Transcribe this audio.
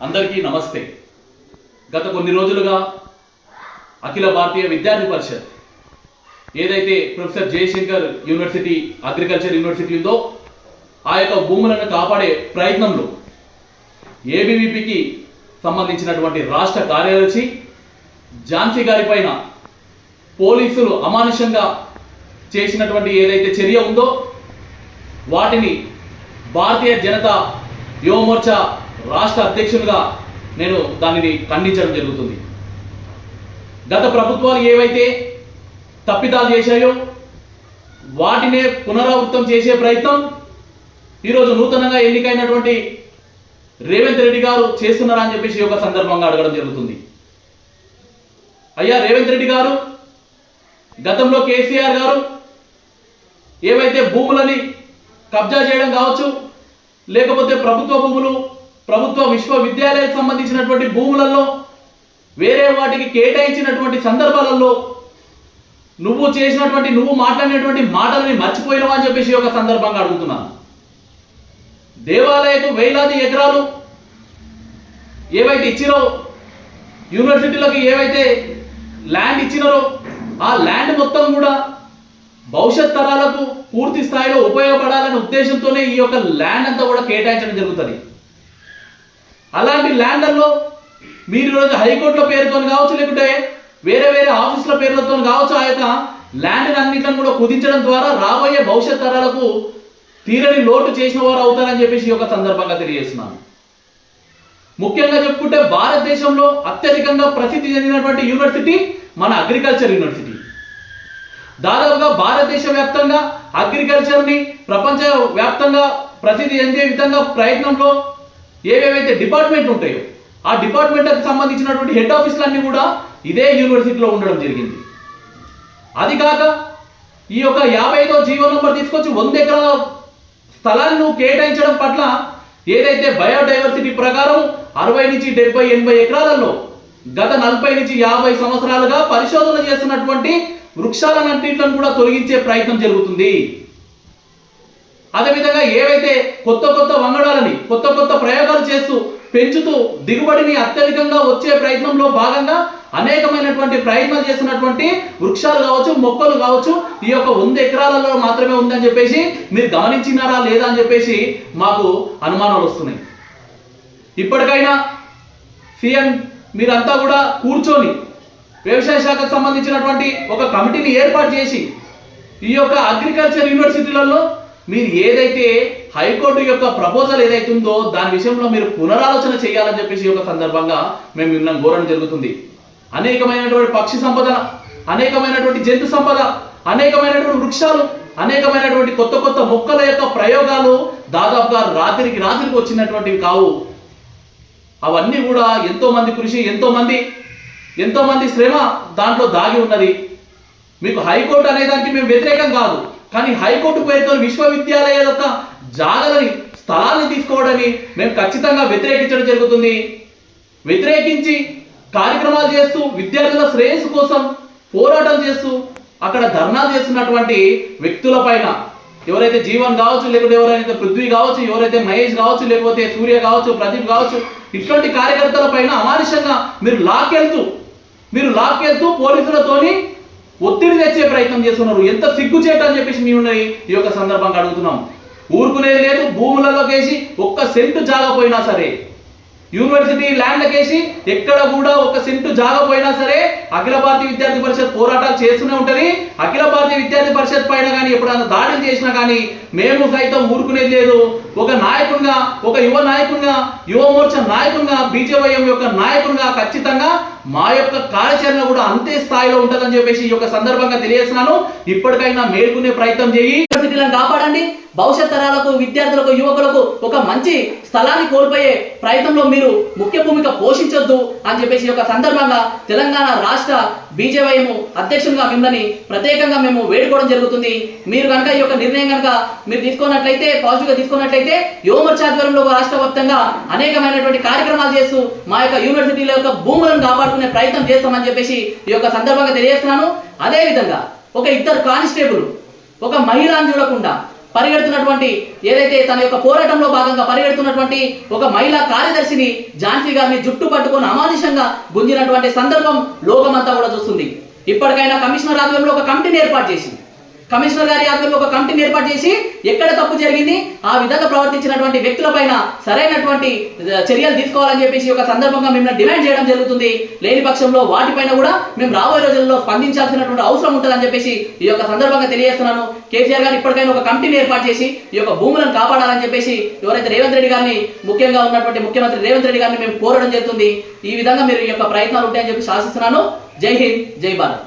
అందరికీ నమస్తే. గత కొన్ని రోజులుగా అఖిల భారతీయ విద్యార్థి పరిషత్ ఏదైతే professor Jayashankar university agriculture university ఉందో ఆ యొక్క భూములను కాపాడే ప్రయత్నంలో ఏబీవీపీకి సంబంధించినటువంటి రాష్ట్ర కార్యదర్శి ఝాన్సీ గారి పైన పోలీసులు అమానుషంగా చేసినటువంటి ఏదైతే చర్య ఉందో వాటిని భారతీయ జనతా యువమోర్చా రాష్ట్ర అధ్యక్షునిగా నేను దానిని ఖండించడం జరుగుతుంది. గత ప్రభుత్వాలు ఏవైతే తప్పిదాలు చేశాయో వాటినే పునరావృతం చేసే ప్రయత్నం ఈరోజు నూతనంగా ఎన్నికైనటువంటి రేవంత్ రెడ్డి గారు చేస్తున్నారా అని చెప్పేసి ఒక యొక్క సందర్భంగా అడగడం జరుగుతుంది. అయ్యా రేవంత్ రెడ్డి గారు గతంలో కేసీఆర్ గారు ఏవైతే భూములని కబ్జా చేయడం కావచ్చు లేకపోతే ప్రభుత్వ భూములు ప్రభుత్వ విశ్వవిద్యాలయాలకు సంబంధించినటువంటి భూములలో వేరే వాటికి కేటాయించినటువంటి సందర్భాలలో నువ్వు చేసినటువంటి నువ్వు మాట్లాడినటువంటి మాటలని మర్చిపోయినవా అని చెప్పేసి ఒక సందర్భంగా అడుగుతున్నాను. దేవాలయకు వేలాది ఎకరాలు ఏవైతే ఇచ్చినో యూనివర్సిటీలకు ఏవైతే ల్యాండ్ ఇచ్చినారో ఆ ల్యాండ్ మొత్తం కూడా భవిష్యత్ తరాలకు పూర్తి స్థాయిలో ఉపయోగపడాలనే ఉద్దేశంతోనే ఈ యొక్క ల్యాండ్ అంతా కూడా కేటాయించడం జరుగుతుంది. అలాంటి ల్యాండర్లో మీరు ఈరోజు హైకోర్టులో పేరుతో కావచ్చు లేకుంటే వేరే వేరే ఆఫీసుల పేర్లతో కావచ్చు ఆ యొక్క ల్యాండ్ అన్నింటిని కూడా కుదించడం ద్వారా రాబోయే భవిష్యత్ తరాలకు తీరని లోటు చేసిన వారు అవుతారని చెప్పేసి ఒక సందర్భంగా తెలియజేస్తున్నాను. ముఖ్యంగా చెప్పుకుంటే భారతదేశంలో అత్యధికంగా ప్రసిద్ధి చెందినటువంటి యూనివర్సిటీ మన అగ్రికల్చర్ యూనివర్సిటీ. దాదాపుగా భారతదేశ వ్యాప్తంగా అగ్రికల్చర్ని ప్రపంచ వ్యాప్తంగా ప్రసిద్ధి చెందే విధంగా ప్రయత్నంలో ఏవేవైతే డిపార్ట్మెంట్ ఉంటాయో ఆ డిపార్ట్మెంట్కి సంబంధించినటువంటి హెడ్ ఆఫీసులన్నీ కూడా ఇదే యూనివర్సిటీలో ఉండడం జరిగింది. అది కాక ఈ యొక్క యాభై ఐదో జీవో నంబర్ తీసుకొచ్చి వంద ఎకరాల స్థలాన్ని కేటాయించడం పట్ల ఏదైతే బయోడైవర్సిటీ ప్రకారం అరవై నుంచి డెబ్బై ఎనభై ఎకరాలలో గత నలభై నుంచి యాభై సంవత్సరాలుగా పరిశోధన చేస్తున్నటువంటి వృక్షాలన్నింటిని కూడా తొలగించే ప్రయత్నం జరుగుతుంది. అదేవిధంగా ఏవైతే కొత్త కొత్త వంగడాల కొత్త కొత్త ప్రయోగాలు చేస్తూ పెంచుతూ దిగుబడిని అత్యధికంగా వచ్చే ప్రయత్నంలో భాగంగా అనేకమైనటువంటి ప్రయత్నాలు చేసినటువంటి వృక్షాలు కావచ్చు మొక్కలు కావచ్చు ఈ యొక్క వంద ఎకరాలలో మాత్రమే ఉందని చెప్పేసి మీరు గమనించినారా లేదా అని చెప్పేసి మాకు అనుమానాలు వస్తున్నాయి. ఇప్పటికైనా సీఎం మీరంతా కూడా కూర్చొని వ్యవసాయ శాఖకు సంబంధించినటువంటి ఒక కమిటీని ఏర్పాటు చేసి ఈ యొక్క అగ్రికల్చర్ యూనివర్సిటీలలో మీరు ఏదైతే హైకోర్టు యొక్క ప్రపోజల్ ఏదైతే ఉందో దాని విషయంలో మీరు పునరాలోచన చేయాలని చెప్పేసి ఒక యొక్క సందర్భంగా మేము విన్నాం గోరణ జరుగుతుంది. అనేకమైనటువంటి పక్షి సంపద అనేకమైనటువంటి జంతు సంపద అనేకమైనటువంటి వృక్షాలు అనేకమైనటువంటి కొత్త కొత్త మొక్కల యొక్క ప్రయోగాలు దాదాపుగా రాత్రికి రాత్రికి వచ్చినటువంటివి కావు. అవన్నీ కూడా ఎంతో మంది కృషి ఎంతో మంది ఎంతో మంది శ్రమ దాంట్లో దాగి ఉన్నది. మీకు హైకోర్టు అనే దానికి మేము వ్యతిరేకం కాదు. కానీ హైకోర్టు పేరుతో విశ్వవిద్యాలయాల యొక్క జాగలని స్థలాన్ని తీసుకోవడాన్ని మేము ఖచ్చితంగా వ్యతిరేకించడం జరుగుతుంది. వ్యతిరేకించి కార్యక్రమాలు చేస్తూ విద్యార్థుల శ్రేయస్సు కోసం పోరాటం చేస్తూ అక్కడ ధర్నాలు చేస్తున్నటువంటి వ్యక్తుల పైన ఎవరైతే జీవన్ కావచ్చు లేకపోతే ఎవరైతే పృథ్వీ కావచ్చు ఎవరైతే మహేష్ కావచ్చు లేకపోతే సూర్య కావచ్చు ప్రదీప్ కావచ్చు ఇటువంటి కార్యకర్తల పైన అమానుషంగా మీరు లాక్కెళ్తూ మీరు లాక్కెళ్తూ పోలీసులతోని ఒత్తిడి తెచ్చే ప్రయత్నం చేస్తున్నారు. ఎంత సిగ్గుచేట అని చెప్పేసి మేము ఈ యొక్క సందర్భంగా అడుగుతున్నాం. ఊరుకునేది లేదు భూములలోకి వేసి ఒక్క సెంటు జాగపోయినా సరే. యూనివర్సిటీ ల్యాండ్లకేసి ఎక్కడ కూడా ఒక సెంటు జాగపోయినా సరే అఖిల భారతీయ విద్యార్థి పరిషత్ పోరాటాలు చేస్తూనే ఉంటది. అఖిల భారతీయ విద్యార్థి పరిషత్ పైన కానీ ఎప్పుడైనా దాడులు చేసినా కానీ మేము సైతం ఊరుకునేది లేదు. ఒక నాయకునిగా ఒక యువ నాయకునిగా యువ మోర్చా నాయకునిగా బీజేవైఎం యొక్క నాయకునిగా ఖచ్చితంగా మా యొక్క కార్యాచరణ కూడా అంతే స్థాయిలో ఉంటుందని చెప్పేసి ఈ యొక్క సందర్భంగా తెలియజేస్తున్నాను. ఇప్పటికైనా మేల్కొనే ప్రయత్నం చేయి. యూనివర్సిటీలను కాపాడండి. భవిష్యత్ తరాలకు విద్యార్థులకు యువకులకు ఒక మంచి స్థలాన్ని కోల్పోయే ప్రయత్నంలో మీరు ముఖ్య భూమిక పోషించొద్దు అని చెప్పేసి ఈ యొక్క సందర్భంగా తెలంగాణ రాష్ట్ర రాష్ట్ర బీజేవైఎం అధ్యక్షులుగా మిమ్మల్ని ప్రత్యేకంగా మేము వేడుకోవడం జరుగుతుంది. మీరు కనుక ఈ యొక్క నిర్ణయం కనుక మీరు తీసుకున్నట్లయితే పాజిటివ్గా తీసుకున్నట్లయితే యువమోర్చా ఆధ్వర్యంలో రాష్ట్ర వ్యాప్తంగా అనేకమైనటువంటి కార్యక్రమాలు చేస్తూ మా యొక్క యూనివర్సిటీల యొక్క భూములను కాపాడుకునే ప్రయత్నం చేస్తామని చెప్పేసి ఈ యొక్క సందర్భంగా తెలియజేస్తున్నాను. అదేవిధంగా ఒక ఇద్దరు కానిస్టేబుల్ ఒక మహిళను చూడకుండా పరిగెడుతున్నటువంటి ఏదైతే తన యొక్క పోరాటంలో భాగంగా పరిగెడుతున్నటువంటి ఒక మహిళా కార్యదర్శిని ఝాన్సీ గారిని జుట్టు పట్టుకొని అమానుషంగా గుంజినటువంటి సందర్భం లోకమంతా కూడా చూస్తుంది. ఇప్పటికైనా కమిషనర్ ఆధ్వర్యంలో ఒక కమిటీని ఏర్పాటు చేసింది. కమిషనర్ గారి ఆధ్వర్యంలో ఒక కమిటీని ఏర్పాటు చేసి ఎక్కడ తప్పు జరిగింది ఆ విధంగా ప్రవర్తించినటువంటి వ్యక్తులపైన సరైనటువంటి చర్యలు తీసుకోవాలని చెప్పేసి ఒక సందర్భంగా మేము డిమాండ్ చేయడం జరుగుతుంది. లేని పక్షంలో వాటిపైన కూడా మేము రాబోయే రోజుల్లో స్పందించాల్సినటువంటి అవసరం ఉంటుందని చెప్పేసి ఈ యొక్క సందర్భంగా తెలియజేస్తున్నాను. కేసీఆర్ గారు ఇప్పటికైనా ఒక కమిటీని ఏర్పాటు చేసి ఈ యొక్క భూములను కాపాడాలని చెప్పేసి ఎవరైతే రేవంత్ రెడ్డి గారిని ముఖ్యంగా ఉన్నటువంటి ముఖ్యమంత్రి రేవంత్ రెడ్డి గారిని మేము కోరడం జరుగుతుంది. ఈ విధంగా మీరు ఈ యొక్క ప్రయత్నాలు ఉంటాయని చెప్పి శాసిస్తున్నాను. జై హింద్ జై భారత్.